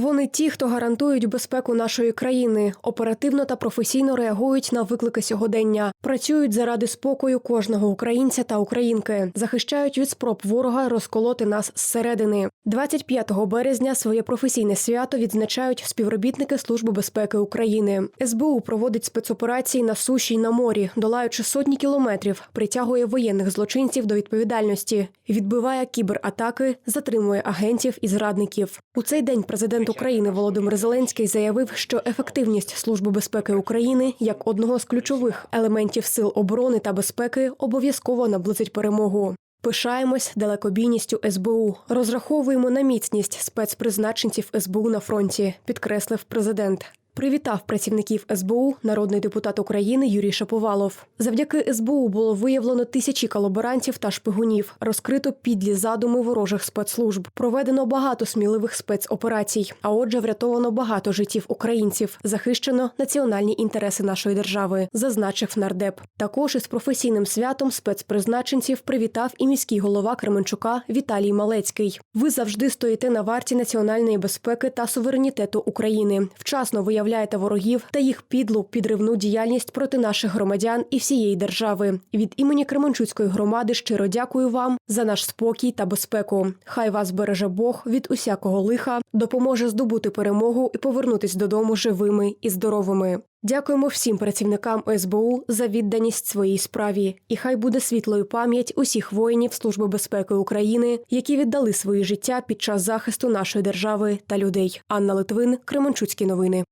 Вони ті, хто гарантують безпеку нашої країни, оперативно та професійно реагують на виклики сьогодення, працюють заради спокою кожного українця та українки, захищають від спроб ворога розколоти нас зсередини. 25 березня своє професійне свято відзначають співробітники Служби безпеки України. СБУ проводить спецоперації на суші й на морі, долаючи сотні кілометрів, притягує воєнних злочинців до відповідальності, відбиває кібератаки, затримує агентів і зрадників. У цей день президент України Володимир Зеленський заявив, що ефективність Служби безпеки України як одного з ключових елементів сил оборони та безпеки обов'язково наблизить перемогу. Пишаємось далекобійністю СБУ. Розраховуємо на міцність спецпризначенців СБУ на фронті, підкреслив президент. Привітав працівників СБУ народний депутат України Юрій Шаповалов. Завдяки СБУ було виявлено тисячі колаборантів та шпигунів, розкрито підлі задуми ворожих спецслужб. Проведено багато сміливих спецоперацій. А отже, врятовано багато життів українців. Захищено національні інтереси нашої держави, зазначив нардеп. Також із професійним святом спецпризначенців привітав і міський голова Кременчука Віталій Малецький. Ви завжди стоїте на варті національної безпеки та суверенітету України. Вчасно виявляєте ворогів та їх підлу підривну діяльність проти наших громадян і всієї держави. Від імені Кременчуцької громади щиро дякую вам за наш спокій та безпеку. Хай вас береже Бог від усякого лиха, допоможе здобути перемогу і повернутись додому живими і здоровими. Дякуємо всім працівникам СБУ за відданість своїй справі, і хай буде світлою пам'ять усіх воїнів Служби безпеки України, які віддали свої життя під час захисту нашої держави та людей. Анна Литвин, Кременчуцькі новини.